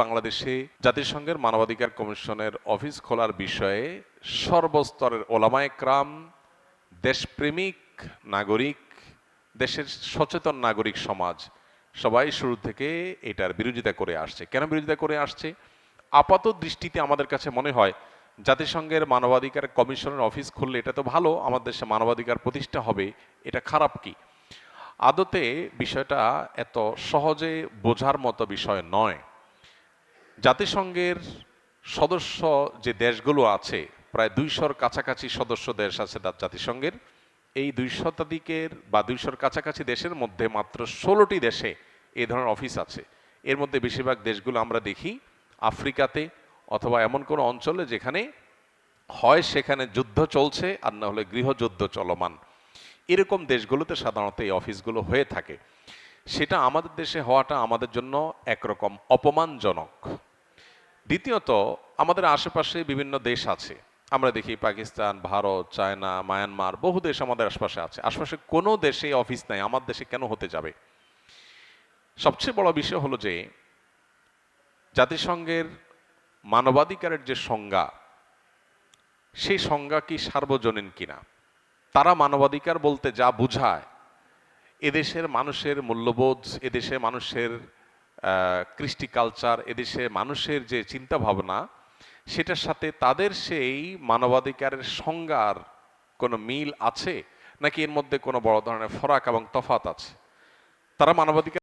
বাংলাদেশে জাতিসংঘের মানবাধিকার কমিশনের অফিস খোলার বিষয়ে সর্বস্তরের ওলামায়ে ক্রাম দেশপ্রেমিক নাগরিক, দেশের সচেতন নাগরিক সমাজ, সবাই শুরু থেকে এটার বিরোধিতা করে আসছে। কেন বিরোধিতা করে আসছে? আপাত দৃষ্টিতে আমাদের কাছে মনে হয়, জাতিসংঘের মানবাধিকার কমিশনের অফিস খুললে এটা তো ভালো, আমাদের দেশে মানবাধিকার প্রতিষ্ঠা হবে, এটা খারাপ কি? আদতে বিষয়টা এত সহজে বোঝার মতো বিষয় নয়। জাতিসংঘের সদস্য যে দেশগুলো আছে, প্রায় দুইশোর কাছাকাছি সদস্য দেশ আছে জাতিসংঘের। এই দুই শতাধিকের বা দুইশোর কাছাকাছি দেশের মধ্যে মাত্র ষোলোটি দেশে এই ধরনের অফিস আছে। এর মধ্যে বেশিরভাগ দেশগুলো আমরা দেখি আফ্রিকাতে অথবা এমন কোনো অঞ্চলে যেখানে হয় সেখানে যুদ্ধ চলছে আর না হলে গৃহযুদ্ধ চলমান। এরকম দেশগুলোতে সাধারণত এই অফিসগুলো হয়ে থাকে। সেটা আমাদের দেশে হওয়াটা আমাদের জন্য একরকম অপমানজনক। দ্বিতীয়ত, আমাদের আশেপাশে বিভিন্ন দেশ আছে। আমরা দেখি পাকিস্তান, ভারত, চায়না, মায়ানমার, বহু দেশ আমাদের আশপাশে আছে। আশপাশে কোনো দেশে অফিস নাই, আমার দেশে কেন হতে যাবে? সবচেয়ে বড় বিষয় হলো যে, জাতিসংঘের মানবাধিকারের যে সংজ্ঞা, সেই সংজ্ঞা কি সার্বজনীন কিনা? তারা মানবাধিকার বলতে যা বুঝায়, এদেশের মানুষের মূল্যবোধ, এদেশের মানুষের কৃষ্টি কালচার এদেশে মানুষের যে চিন্তা ভাবনা সেটার সাথে তাদের সেই মানবাধিকারের সংজ্ঞার কোনো মিল আছে? নাকি এর মধ্যে কোনো বড় ধরনের ফরাক এবং তফাত আছে? তারা মানবাধিকার